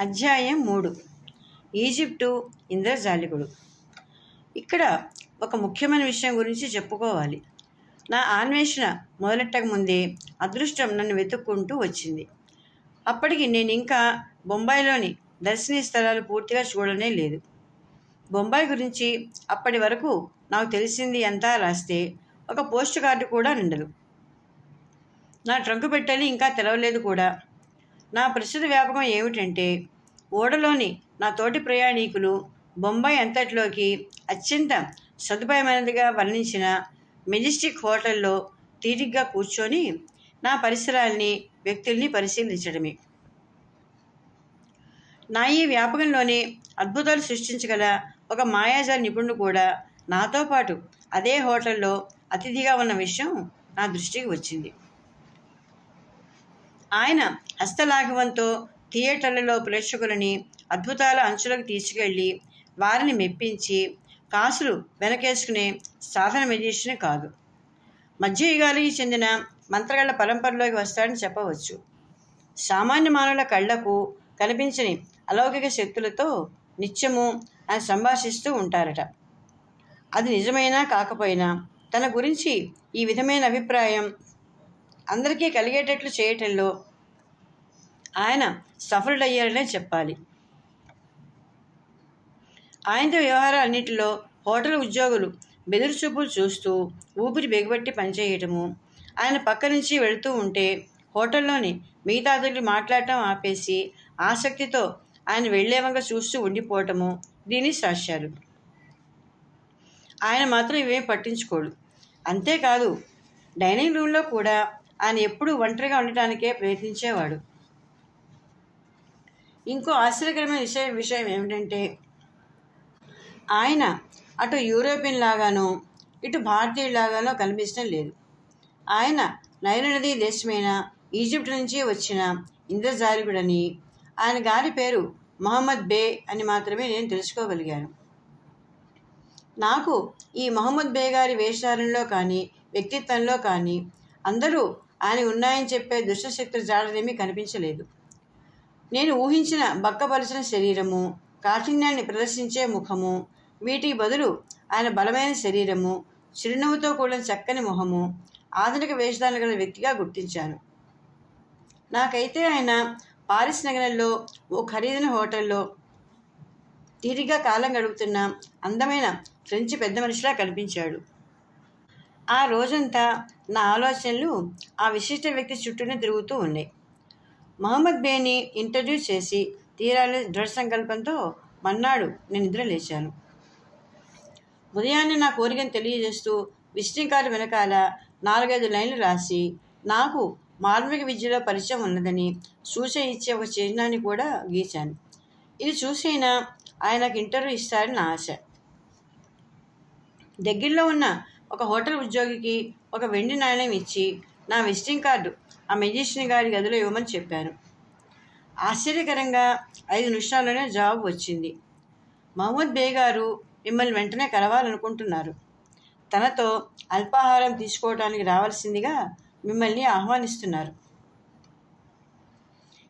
అధ్యాయం మూడు. ఈజిప్టు ఇంద్రజాలికుడు. ఇక్కడ ఒక ముఖ్యమైన విషయం గురించి చెప్పుకోవాలి. నా అన్వేషణ మొదలెట్టక ముందే అదృష్టం నన్ను వెతుక్కుంటూ వచ్చింది. అప్పటికి నేను ఇంకా బొంబాయిలోని దర్శనీయ స్థలాలు పూర్తిగా చూడనే లేదు. బొంబాయి గురించి అప్పటి వరకు నాకు తెలిసింది అంతా రాస్తే ఒక పోస్ట్ కార్డు కూడా నిండదు. నా ట్రంక్ పెట్టని ఇంకా తెలవలేదు కూడా. నా ప్రస్తుత వ్యాపకం ఏమిటంటే ఓడలోని నా తోటి ప్రయాణికులు బొంబాయి అంతట్లోకి అత్యంత సదుపాయమైనదిగా వర్ణించిన మెజెస్టిక్ హోటల్లో తీరిగ్గా కూర్చొని నా పరిసరాల్ని వ్యక్తుల్ని పరిశీలించడమే. నా ఈ వ్యాపకంలోనే అద్భుతాలు సృష్టించగల ఒక మాయాజాల నిపుణుడు కూడా నాతో పాటు అదే హోటల్లో అతిథిగా ఉన్న విషయం నా దృష్టికి వచ్చింది. ఆయన హస్తలాఘవంతో థియేటర్లలో ప్రేక్షకులని అద్భుతాల అంచులకు తీసుకెళ్ళి వారిని మెప్పించి కాసులు వెనకేసుకునే సాధన మెజిషియన్ కాదు. మధ్యయుగాలకి చెందిన మంత్రగళ్ళ పరంపరలోకి వస్తాడని చెప్పవచ్చు. సామాన్య మానవుల కళ్ళకు కనిపించని అలౌకిక శక్తులతో నిత్యము ఆయన సంభాషిస్తూ ఉంటారట. అది నిజమైనా కాకపోయినా తన గురించి ఈ విధమైన అభిప్రాయం అందరికీ కలిగేటట్లు చేయటంలో ఆయన సఫలుడయ్యారనే చెప్పాలి. ఆయనతో వ్యవహారాలన్నింటిలో హోటల్ ఉద్యోగులు బెదురు చూపులు చూస్తూ ఊపిరి బిగబట్టి పనిచేయటము ఆయన పక్క నుంచి వెళుతూ ఉంటే హోటల్లోని మిగతా మాట్లాడటం ఆపేసి ఆసక్తితో ఆయన వెళ్ళేవంగా చూస్తూ ఉండిపోవటము దీని సాక్ష్యాలు. ఆయన మాత్రం ఇవేం పట్టించుకోడు. అంతేకాదు డైనింగ్ రూమ్లో కూడా ఆయన ఎప్పుడూ ఒంటరిగా ఉండటానికే ప్రయత్నించేవాడు. ఇంకో ఆశ్చర్యకరమైన విషయం విషయం ఏమిటంటే ఆయన అటు యూరోపియన్ లాగానో ఇటు భారతీయులాగానో కనిపించడం లేదు. ఆయన నైలు నది దేశమైన ఈజిప్ట్ నుంచి వచ్చిన ఇంద్రజాలికుడని ఆయన గారి పేరు మహమ్మద్ బే అని మాత్రమే నేను తెలుసుకోగలిగాను. నాకు ఈ మహమ్మద్ బే గారి వేషధారణలో కానీ వ్యక్తిత్వంలో కానీ అందరూ ఆయన ఉన్నాయని చెప్పే దుష్టశక్తుల జాడలేమీ కనిపించలేదు. నేను ఊహించిన బక్కపరిచిన శరీరము కాఠిన్యాన్ని ప్రదర్శించే ముఖము వీటికి బదులు ఆయన బలమైన శరీరము చిరునవ్వుతో కూడిన చక్కని మొహము ఆధునిక వేషధారణ గల వ్యక్తిగా గుర్తించాను. నాకైతే ఆయన పారిస్ నగరంలో ఓ ఖరీదైన హోటల్లో తీరిగా కాలం గడుపుతున్న అందమైన ఫ్రెంచ్ పెద్ద మనిషిలా కనిపించాడు. ఆ రోజంతా నా ఆలోచనలు ఆ విశిష్ట వ్యక్తి చుట్టూనే తిరుగుతూ ఉన్నాయి. మహమ్మద్ బేని ఇంటర్వ్యూ చేసి తీరాలి దృఢ సంకల్పంతో మన్నాడు నేను నిద్ర లేచాను. ఉదయాన్నే నా కోరికను తెలియజేస్తూ విజిటింగ్ కార్డు వెనకాల నాలుగైదు లైన్లు రాసి నాకు మార్మిక విద్యలో పరిచయం ఉన్నదని సూచన ఇచ్చే ఒక చిహ్నాన్ని కూడా గీశాను. ఇది చూసైనా ఆయనకు ఇంటర్వ్యూ ఇస్తారని నా ఆశ. దగ్గరలో ఉన్న ఒక హోటల్ ఉద్యోగికి ఒక వెండి నాణ్యం ఇచ్చి నా విజిటింగ్ కార్డు ఆ మెజిషియన్ గారి గదిలో ఇవ్వమని చెప్పాను. ఆశ్చర్యకరంగా ఐదు నిమిషాల్లోనే జాబ్ వచ్చింది. మహమ్మద్ బే గారు మిమ్మల్ని వెంటనే కలవాలనుకుంటున్నారు. తనతో అల్పాహారం తీసుకోవడానికి రావాల్సిందిగా మిమ్మల్ని ఆహ్వానిస్తున్నారు.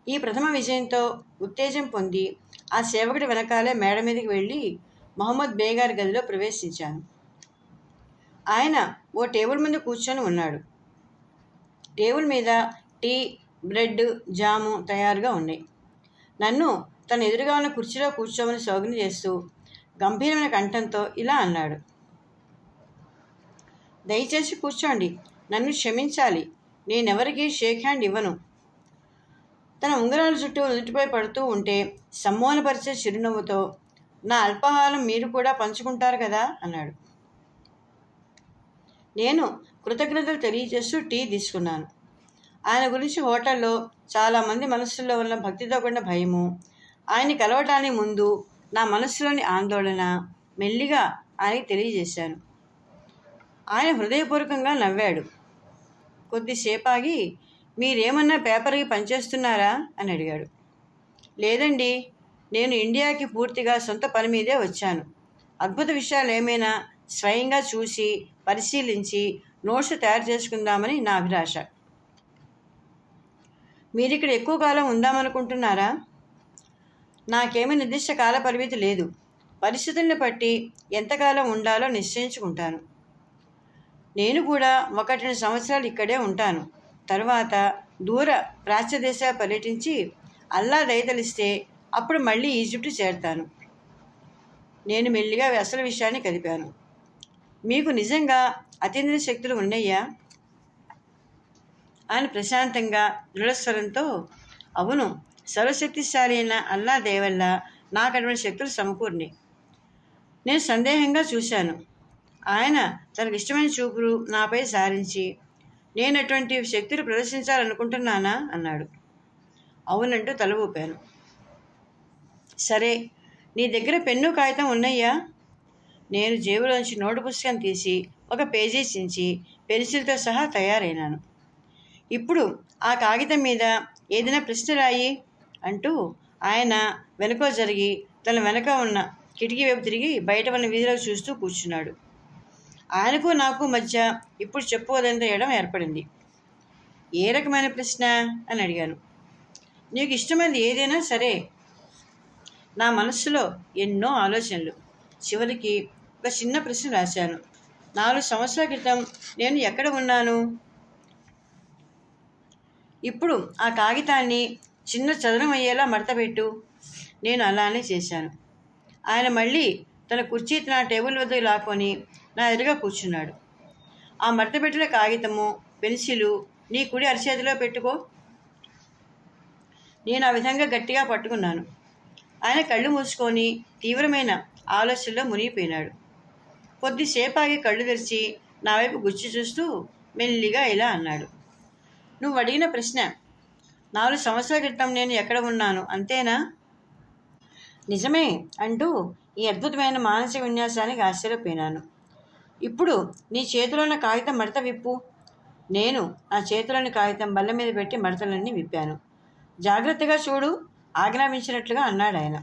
ఈ ప్రథమ విజయంతో ఉత్తేజం పొంది ఆ సేవకుడి వెనకాలే మేడ మీదకి వెళ్ళి మహమ్మద్ బే గారి గదిలో ప్రవేశించాను. ఆయన ఓ టేబుల్ ముందు కూర్చొని ఉన్నాడు. టేబుల్ మీద టీ బ్రెడ్ జాము తయారుగా ఉన్నాయి. నన్ను తన ఎదురుగా ఉన్న కుర్చీలో కూర్చోమని సోగన చేస్తూ గంభీరమైన కంఠంతో ఇలా అన్నాడు. దయచేసి కూర్చోండి. నన్ను క్షమించాలి. నేనెవరికి షేక్ హ్యాండ్ ఇవ్వను. తన ఉంగరాల చుట్టూ నుదుటిపై పడుతూ ఉంటే సమ్మోనపరిచే చిరునవ్వుతో నా అల్పాహారం మీరు కూడా పంచుకుంటారు కదా? అన్నాడు. నేను కృతజ్ఞతలు తెలియజేస్తూ టీ తీసుకున్నాను. ఆయన గురించి హోటల్లో చాలామంది మనసుల్లో ఉన్న భక్తితో కూడిన భయము ఆయన్ని కలవటానికి ముందు నా మనసులోని ఆందోళన మెల్లిగా ఆయనకి తెలియజేశాను. ఆయన హృదయపూర్వకంగా నవ్వాడు. కొద్దిసేపాగి మీరేమన్నా పేపర్కి పనిచేస్తున్నారా? అని అడిగాడు. లేదండి నేను ఇండియాకి పూర్తిగా సొంత పని మీదే వచ్చాను. అద్భుత విషయాలు ఏమైనా స్వయంగా చూసి పరిశీలించి నోట్స్ తయారు చేసుకుందామని నా అభిలాష. మీరు ఇక్కడ ఎక్కువ కాలం ఉందామనుకుంటున్నారా? నాకేమీ నిర్దిష్ట కాల పరిమితి లేదు. పరిస్థితుల్ని బట్టి ఎంతకాలం ఉండాలో నిశ్చయించుకుంటాను. నేను కూడా ఒకటి రెండు సంవత్సరాలు ఇక్కడే ఉంటాను. తర్వాత దూర ప్రాచ్య దేశాలు పర్యటించి అల్లా దయతలిస్తే అప్పుడు మళ్ళీ ఈజిప్ట్ చేరతాను. నేను మెల్లిగా అసలు విషయాన్ని కదిపాను మీకు నిజంగా అతీంద్రియ శక్తులు ఉన్నాయా? ఆయన ప్రశాంతంగా దృఢస్వరంతో అవును సర్వశక్తిశాలి అయిన అల్లా దేవల్ల నాకు అటువంటి శక్తులు సమకూరినాయి. నేను సందేహంగా చూశాను. ఆయన తనకు ఇష్టమైన చూపులు నాపై సారించి నేను అటువంటి శక్తులు ప్రదర్శించాలనుకుంటున్నానా? అన్నాడు. అవునంటూ తల ఊపాను సరే నీ దగ్గర పెన్ను కాగితం ఉన్నాయా? నేను జేబులోంచి నోటు పుస్తకం తీసి ఒక పేజీ చించి పెన్సిల్తో సహా తయారైనాను. ఇప్పుడు ఆ కాగితం మీద ఏదైనా ప్రశ్న రాయి అంటూ ఆయన వెనుక జరిగి తన వెనక ఉన్న కిటికీ వైపు తిరిగి బయట ఉన్న వీధిలోకి చూస్తూ కూర్చున్నాడు. ఆయనకు నాకు మధ్య ఇప్పుడు చెప్పుకోదంత ఎడం ఏర్పడింది. ఏ రకమైన ప్రశ్న? అని అడిగాను. నీకు ఇష్టమైనది ఏదైనా సరే. నా మనస్సులో ఎన్నో ఆలోచనలు. చివరికి ఒక చిన్న ప్రశ్న రాశాను. నాలుగు సంవత్సరాల క్రితం నేను ఎక్కడ ఉన్నాను? ఇప్పుడు ఆ కాగితాన్ని చిన్న చదరం అయ్యేలా మడతపెట్టు. నేను అలానే చేశాను. ఆయన మళ్ళీ తన కుర్చీ నా టేబుల్ వద్ద లాక్కొని నా ఎదురుగా కూర్చున్నాడు. ఆ మడతపెట్టిన కాగితము పెన్సిలు నీ కుడి అరిచేతిలో పెట్టుకో. నేను ఆ విధంగా గట్టిగా పట్టుకున్నాను. ఆయన కళ్ళు మూసుకొని తీవ్రమైన ఆలోచనలో మునిగిపోయినాడు. కొద్దిసేపు ఆగి కళ్ళు తెరిచి నా వైపు గుచ్చి చూస్తూ మెల్లిగా ఇలా అన్నాడు. నువ్వు అడిగిన ప్రశ్న. నాలుగు సంవత్సరాల క్రితం నేను ఎక్కడ ఉన్నాను? అంతేనా? నిజమే అంటూ ఈ అద్భుతమైన మానసిక విన్యాసానికి ఆశ్చర్యపోయినాను. ఇప్పుడు నీ చేతిలో ఉన్న కాగితం మడత విప్పు. నేను నా చేతిలోని కాగితం బల్ల మీద పెట్టి మడతలన్నీ విప్పాను. జాగ్రత్తగా చూడు ఆజ్ఞాపించినట్లుగా అన్నాడు ఆయన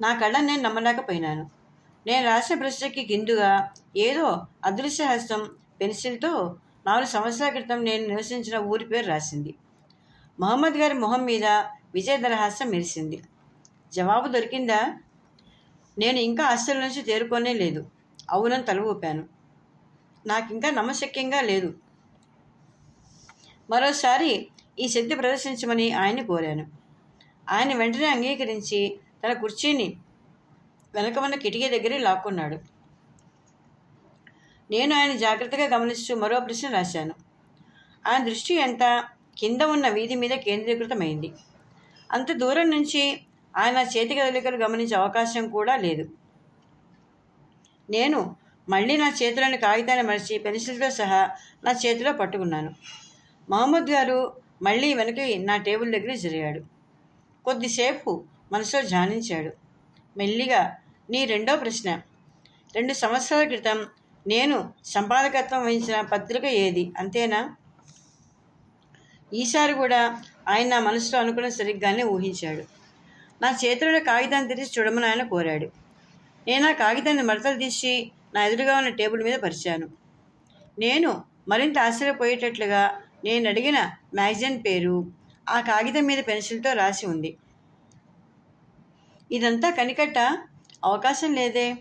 నా కళ్ళని నేను నమ్మలేకపోయినాను. నేను రాసిన ప్రశ్నకి కిందుగా ఏదో అదృశ్య హస్తం పెన్సిల్తో నాలుగు సంవత్సరాల క్రితం నేను నివసించిన ఊరి పేరు రాసింది. మహమ్మద్ గారి మొహం మీద విజయదరహాసం మెరిసింది. జవాబు దొరికిందా? నేను ఇంకా హాస్టల్ నుంచి తేరుకోనే లేదు. అవునని తల ఊపాను నాకు ఇంకా నమ్మశక్యంగా లేదు. మరోసారి ఈ శక్తి ప్రదర్శించమని ఆయన్ని కోరాను. ఆయన వెంటనే అంగీకరించి తన కుర్చీని వెనక ఉన్న కిటికీ దగ్గరే లాక్కున్నాడు. నేను ఆయన జాగ్రత్తగా గమనిస్తూ మరో ప్రశ్న రాశాను. ఆయన దృష్టి ఎంత? కింద ఉన్న వీధి మీద కేంద్రీకృతమైంది. అంత దూరం నుంచి ఆయన చేతి కదలికలు గమనించే అవకాశం కూడా లేదు. నేను మళ్ళీ నా చేతిలోని కాగితాన్ని మరిచి పెన్సిల్తో సహా నా చేతిలో పట్టుకున్నాను. మహమ్మద్ గారు మళ్ళీ వెనక్కి నా టేబుల్ దగ్గర జరిగాడు. కొద్దిసేపు మనసులో ధ్యానించాడు. మెల్లిగా నీ రెండో ప్రశ్న. రెండు సంవత్సరాల క్రితం నేను సంపాదకత్వం వహించిన పత్రిక ఏది? అంతేనా? ఈసారి కూడా ఆయన నా మనసులో అనుకున్న సరిగ్గానే ఊహించాడు. నా చేతిలో కాగితాన్ని తెరిచి చూడమని ఆయన కోరాడు. నేను ఆ కాగితాన్ని మడతలు తీసి నా ఎదురుగా ఉన్న టేబుల్ మీద పరిచాను. నేను మరింత ఆశ్చర్యపోయేటట్లుగా నేను అడిగిన మ్యాగజైన్ పేరు ఆ కాగితం మీద పెన్సిల్తో రాసి ఉంది. ఇదంతా కనికట్ట? అవకాశం లేదే.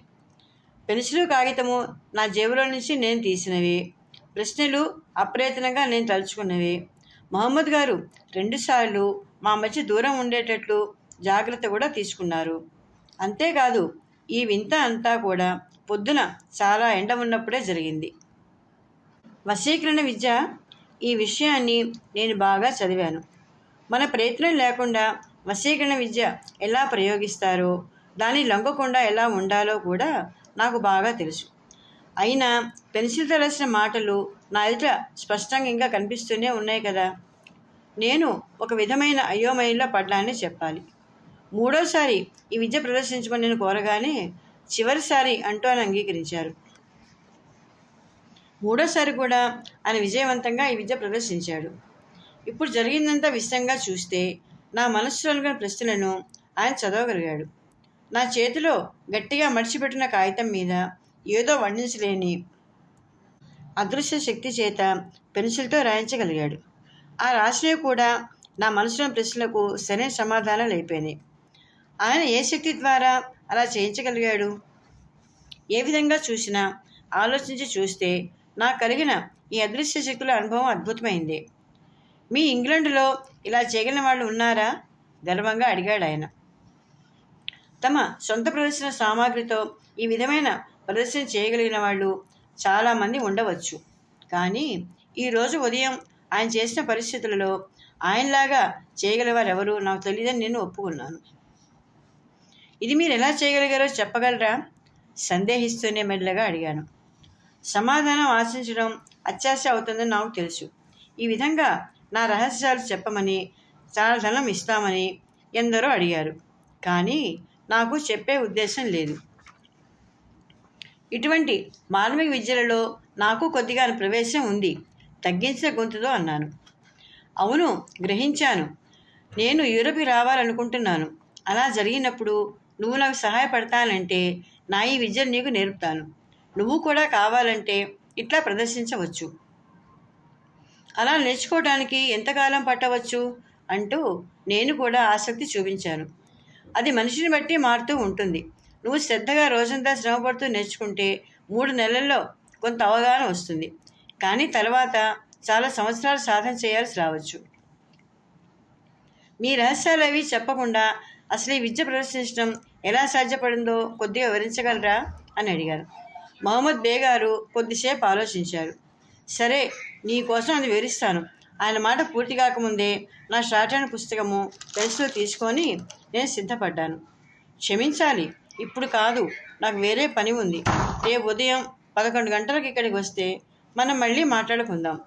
పెన్సిలు కాగితము నా జేబులో నుంచి నేను తీసినవి. ప్రశ్నలు అప్రయత్నంగా నేను తలుచుకున్నవి. మహమ్మద్ గారు రెండుసార్లు మా మధ్య దూరం ఉండేటట్లు జాగ్రత్త కూడా తీసుకున్నారు. అంతేకాదు ఈ వింత అంతా కూడా పొద్దున చాలా ఎండ ఉన్నప్పుడే జరిగింది. వశీకరణ విద్య ఈ విషయాన్ని నేను బాగా చదివాను. మన ప్రయత్నం లేకుండా వశీకరణ విద్య ఎలా ప్రయోగిస్తారో దాన్ని లొంగకుండా ఎలా ఉండాలో కూడా నాకు బాగా తెలుసు. అయినా పెన్సిల్తో రాసిన మాటలు నా ఎదుట స్పష్టంగా ఇంకా కనిపిస్తూనే ఉన్నాయి కదా. నేను ఒక విధమైన అయోమయంలో పడ్డానని చెప్పాలి. మూడోసారి ఈ విద్య ప్రదర్శించమని నేను కోరగానే చివరిసారి అంటూ ఆయన అంగీకరించారు. మూడోసారి కూడా ఆయన విజయవంతంగా ఈ విద్య ప్రదర్శించాడు. ఇప్పుడు జరిగిందంతా విషయంగా చూస్తే నా మనస్సులో అనుకున్న ప్రశ్నలను ఆయన చదవగలిగాడు. నా చేతిలో గట్టిగా మడిచిపెట్టిన కాగితం మీద ఏదో వర్ణించలేని అదృశ్య శక్తి చేత పెన్సిల్తో రాయించగలిగాడు. ఆ రాసినవి కూడా నా మనసులోని ప్రశ్నలకు సరైన సమాధానాలు అయిపోయినాయి ఆయన ఏ శక్తి ద్వారా అలా చేయించగలిగాడు? ఏ విధంగా చూసినా ఆలోచించి చూస్తే నాకు కలిగిన ఈ అదృశ్య శక్తుల అనుభవం అద్భుతమైంది. మీ ఇంగ్లాండ్లో ఇలా చేయగలిగిన వాళ్ళు ఉన్నారా? గర్వంగా అడిగాడు ఆయన. తమ సొంత ప్రదర్శన సామాగ్రితో ఈ విధమైన ప్రదర్శన చేయగలిగిన వాళ్ళు చాలామంది ఉండవచ్చు. కానీ ఈరోజు ఉదయం ఆయన చేసిన పరిస్థితులలో ఆయనలాగా చేయగలవారు ఎవరు నాకు తెలియదని నేను ఒప్పుకున్నాను. ఇది మీరు ఎలా చేయగలిగారో చెప్పగలరా? సందేహిస్తూనే మెల్లగా అడిగాను. సమాధానం ఆశించడం అత్యాశ అవుతుందని నాకు తెలుసు. ఈ విధంగా నా రహస్యాలు చెప్పమని చాలా ధనం ఇస్తామని ఎందరో అడిగారు. కానీ నాకు చెప్పే ఉద్దేశం లేదు. ఇటువంటి మార్మిక విద్యలలో నాకు కొద్దిగా ప్రవేశం ఉంది. తగ్గించిన గొంతుతో అన్నాను. అవును గ్రహించాను. నేను యూరప్కి రావాలనుకుంటున్నాను. అలా జరిగినప్పుడు నువ్వు నాకు సహాయపడతానంటే నా ఈ విద్యను నీకు నేర్పుతాను. నువ్వు కూడా కావాలంటే ఇట్లా ప్రదర్శించవచ్చు. అలా నేర్చుకోవడానికి ఎంతకాలం పట్టవచ్చు? అంటూ నేను కూడా ఆసక్తి చూపించాను. అది మనిషిని బట్టి మారుతూ ఉంటుంది. నువ్వు శ్రద్ధగా రోజంతా శ్రమపడుతూ నేర్చుకుంటే మూడు నెలల్లో కొంత అవగాహన వస్తుంది. కానీ తర్వాత చాలా సంవత్సరాలు సాధన చేయాల్సి రావచ్చు. మీ రహస్యాలు అవి చెప్పకుండా అసలు ఈ విద్య ప్రదర్శించడం ఎలా సాధ్యపడిందో కొద్దిగా వివరించగలరా? అని అడిగారు. మహమ్మద్ బే గారు కొద్దిసేపు ఆలోచించారు. సరే నీ కోసం అది వివరిస్తాను. ఆయన మాట పూర్తి కాకముందే నా షార్ట్ పుస్తకము పెన్సిల్ తీసుకొని నేను సిద్ధపడ్డాను. క్షమించాలి. ఇప్పుడు కాదు. నాకు వేరే పని ఉంది. రేపు ఉదయం పదకొండు గంటలకు ఇక్కడికి వస్తే మనం మళ్ళీ మాట్లాడుకుందాం.